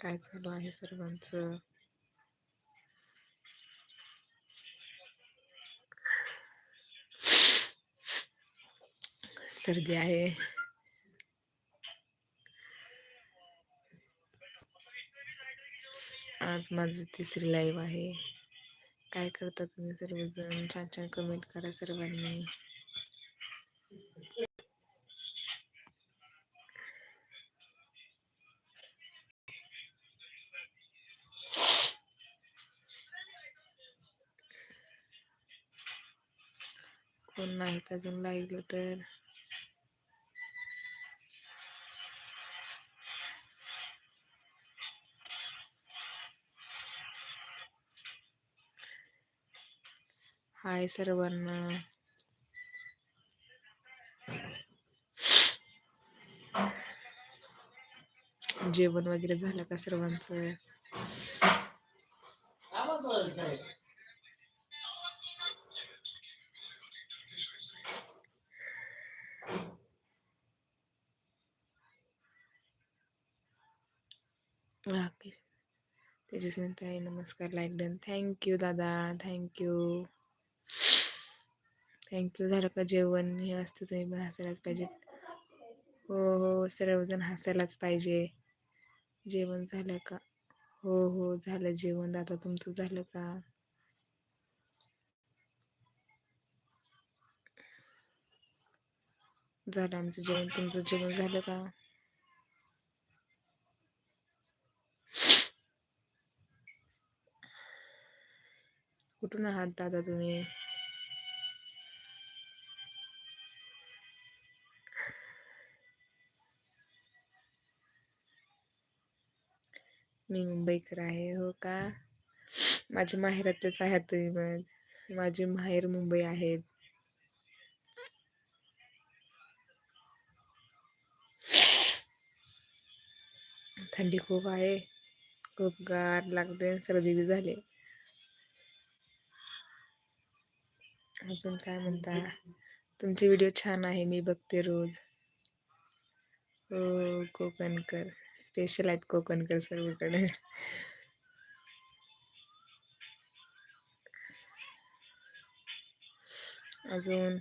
काय चालू आहे सर्वांचं? सर्दी आहे. आज माझं तिसरी लाईव्ह आहे. काय करता तुम्ही सर्वजण? छान छान कमेंट करा सर्वांनी. कोण नाहीत अजून लागलं तर. हाय सर्वांना. जेवण वगैरे झालं का सर्वांचं? राकेश. तेजस्वी ताई नमस्कार लाईक डन थँक्यू दादा. थँक्यू थँक्यू झालं का जेवण? हे असतं तुम्ही पण हसायलाच पाहिजे. हो हो सर्वजण हसायलाच पाहिजे. जेवण झालं का? हो हो झालं जेवण. दादा तुमचं झालं का? झालं आमचं जेवण. तुमचं जेवण झालं का? कुठून आहात दादा तुम्ही? मी मुंबईकर आहे हो का? माझ्या माहेरातलेच आहात तुम्ही मग माझी माहेर मुंबई आहेत थंडी खूप आहे. खूप गार लागते. सर्दी बी झाली. अजून काय म्हणता? तुमचे व्हिडिओ छान आहे मी बघते रोज. हो कोकणकर. स्पेशल आहेत कोकणकर सर्वकडे. अजून?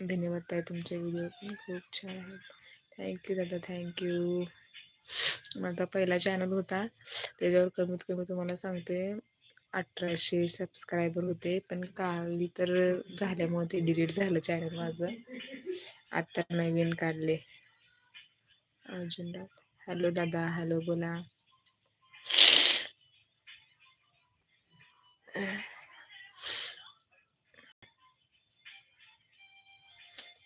धन्यवाद ताई तुमचे व्हिडिओ पण खूप छान आहेत. थँक्यू दादा थँक्यू माझा पहिला चॅनल होता. त्याच्यावर कमीत कमी तुम्हाला सांगते. अठराशे सबस्क्रायबर होते पण काली तर झाल्यामुळे ते डिलीट झालं चॅनल माझं. आत्ता नवीन काढले. अजून हॅलो दादा हॅलो बोला.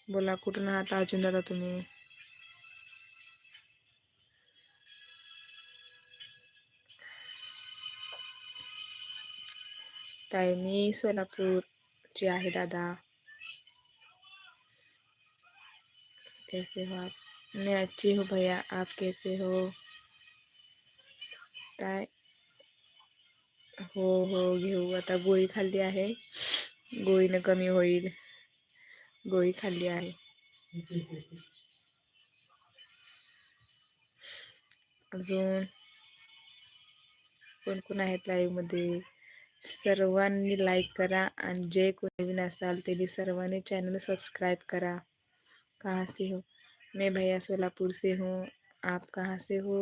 बोला कुठून आहात? अजून दादा तुम्ही? काय मी सोलापूरची आहे दादा. कैसे हो आप? मैं अच्छी हूँ हो भैया. आप कैसे हो? काय? हो हो घेऊ. आता गोळी खाल्ली आहे. गोळीनं कमी होईल. गोळी खाल्ली आहे. अजून कोण कोण आहेत लाईव्हमध्ये सर्वांनी लाईक करा जे कोणी नवीन असाल त्यांनी सर्वांनी चॅनल सब्सक्राइब करा. कहाँ से हो? मैं भैया सोलापुर से हूँ. आप कहाँ से हो?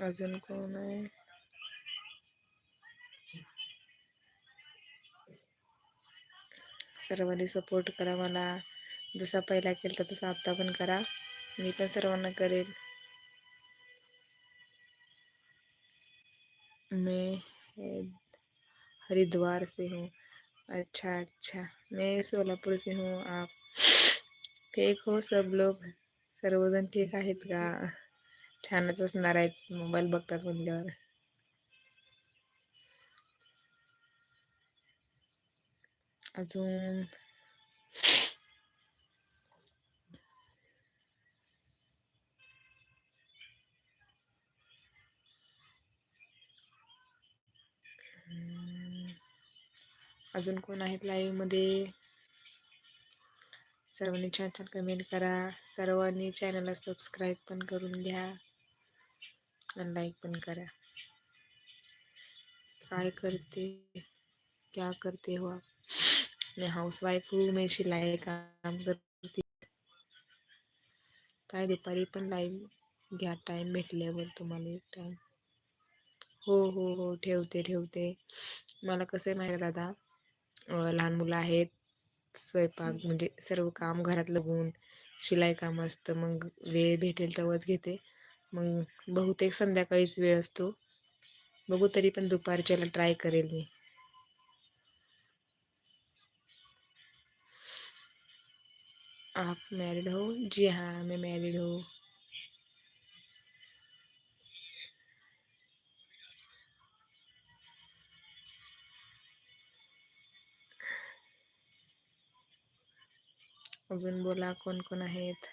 अजून आहे? सर्वांनी सपोर्ट करा मला. जसा पहिला केला तसा आत्ता पण करा. मी पण सर्वांना करेल. मैं हरिद्वार से हूँ. अच्छा अच्छा. मैं सोलापुर से हूँ. आप ठीक हो सब लोग? सर्वजण ठीक आहेत का? छानच असणार आहेत. मोबाईल बघतात म्हणल्यावर. अजून अजून कोण आहेत लाईव्हमध्ये सर्वांनी छान छान कमेंट करा. सर्वांनी चॅनलला सबस्क्राईब पण करून घ्या आणि लाईक पण करा. काय करते? क्या करते हो आप? मैं हाउस वाईफ हूँ मैं शिलाई काम करते काय दुपारी पण लाईव्ह घ्या टाईम भेटल्यावर तुम्हाला टाईम हो हो हो ठेवते ठेवते. मला कसं आहे माहिती दादा लहान मुलं आहेत स्वयंपाक म्हणजे सर्व काम घरातलं बघून शिलाई काम असतं मग वेळ भेटेल तेव्हाच घेते. मग बहुतेक संध्याकाळीच वेळ असतो. बघू तरी पण दुपारच्याला ट्राय करेल मी. आप मैरिड हो? जी हाँ मैं मैरिड हूँ। अजून बोला कोण कोण आहेत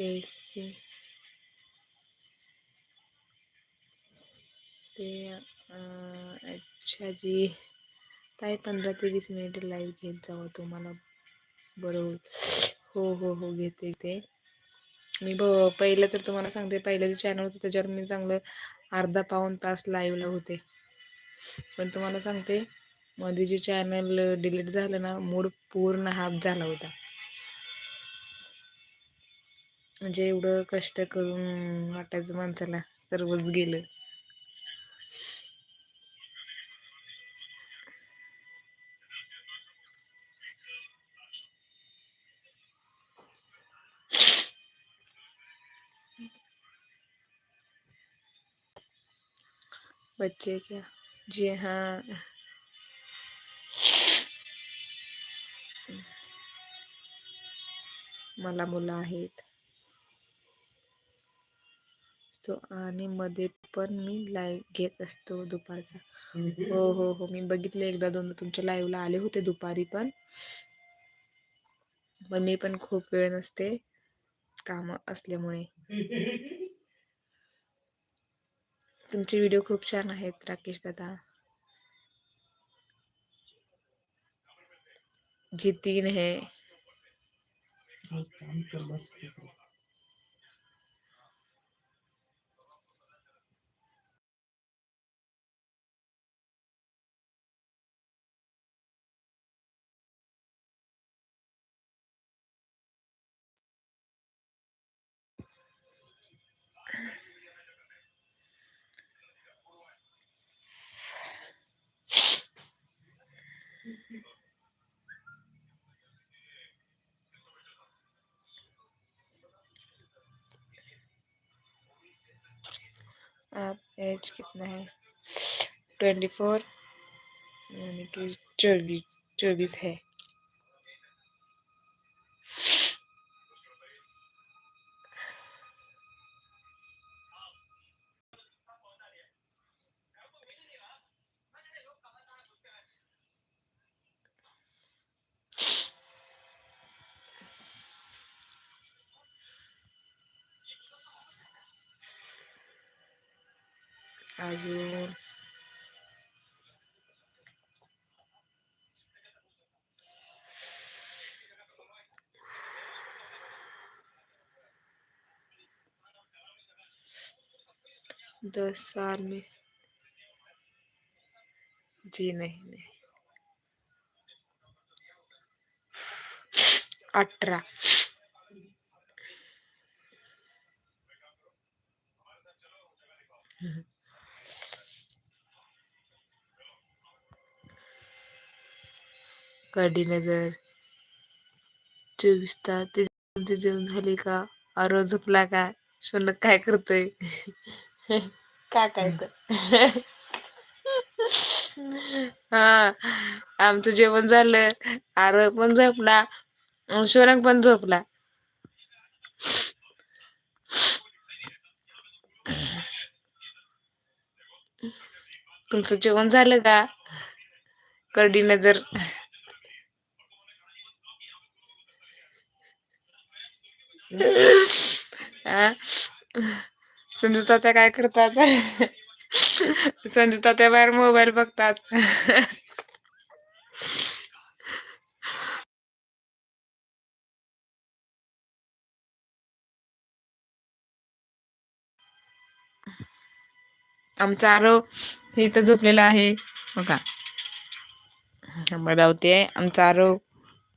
कैसे ते अच्छा जी ताई पंधरा ते वीस मिनिट लाईव्ह घेत जावं तुम्हाला? बरं होईल हो हो हो घेते ते मी ब पहिलं तर तुम्हाला सांगते पहिलं जे चॅनल होतं त्याच्यावर मी चांगलं अर्धा पाऊण तास लाईव्हला होते. पण तुम्हाला सांगते मध्ये जे चॅनल डिलीट झालं ना मूड पूर्ण हाफ झाला होता. म्हणजे एवढं कष्ट करून वाटायचं माणसाला सर्वच गेलं. बच्चे क्या? जी हाँ. मला मुलं आहेत. तो आणि मध्ये पण मी लाईव्ह घेत असतो दुपारचा. हो हो हो. मी बघितले एकदा दोनदा. तुमच्या लाईव्हला आले होते दुपारी पण. पण मी पण खूप वेळ नसते काम असल्यामुळे. तुमचे व्हिडिओ खूप छान आहेत राकेश दादा. जी तीन है एज कितना है? ट्वेंटी फोर यानी कि चौबीस चौबीस है। अजून दस साल में। जी नहीं नहीं। अठारह। कडी नजर. चोवीस तास ते तुमचे जेवण झाले का? आरो झोपला का? शोनक काय करतोय? का काय तर. हा आमचं जेवण झालं. आरो पण झोपला शोनक पण झोपला. तुमचं जेवण झालं का? करडी नजर. आ संजू तात्या काय करतात? संजू तात्या बाहेर मोबाईल बघतात. आमचा आरव इथं झोपलेला आहे. बघा. बजावते आमचा आरव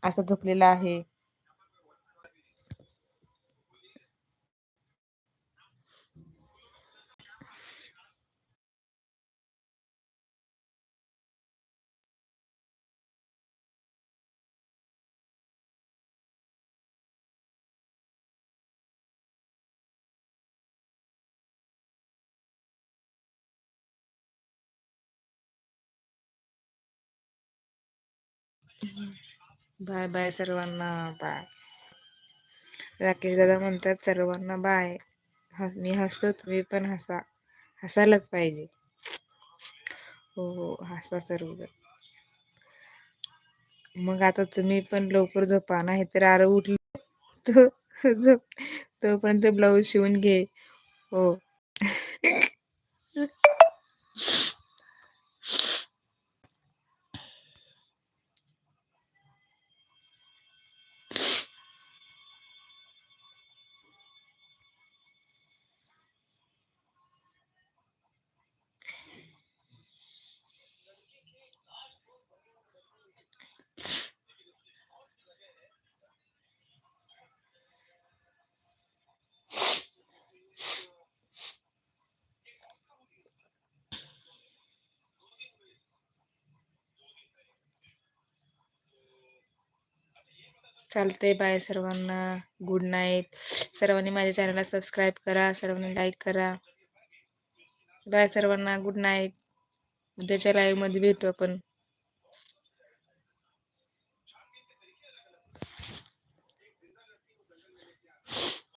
असा झोपलेला आहे. बाय बाय सर्वांना बाय. राकेश दादा म्हणतात सर्वांना बाय. हस मी हसतो तुम्ही पण हसा. हसायलाच पाहिजे. हो हो हसा सर्वजण. मग आता तुम्ही पण लवकर झोपा नाही तर आर उठलं तो झोप तोपर्यंत ब्लाऊज शिवून घे. हो. चालते बाय सर्वांना. गुड नाईट सर्वांनी माझ्या चॅनलला सबस्क्राईब करा. सर्वांनी लाईक करा. बाय सर्वांना. गुड नाईट उद्याच्या लाईव्हमध्ये भेटू आपण.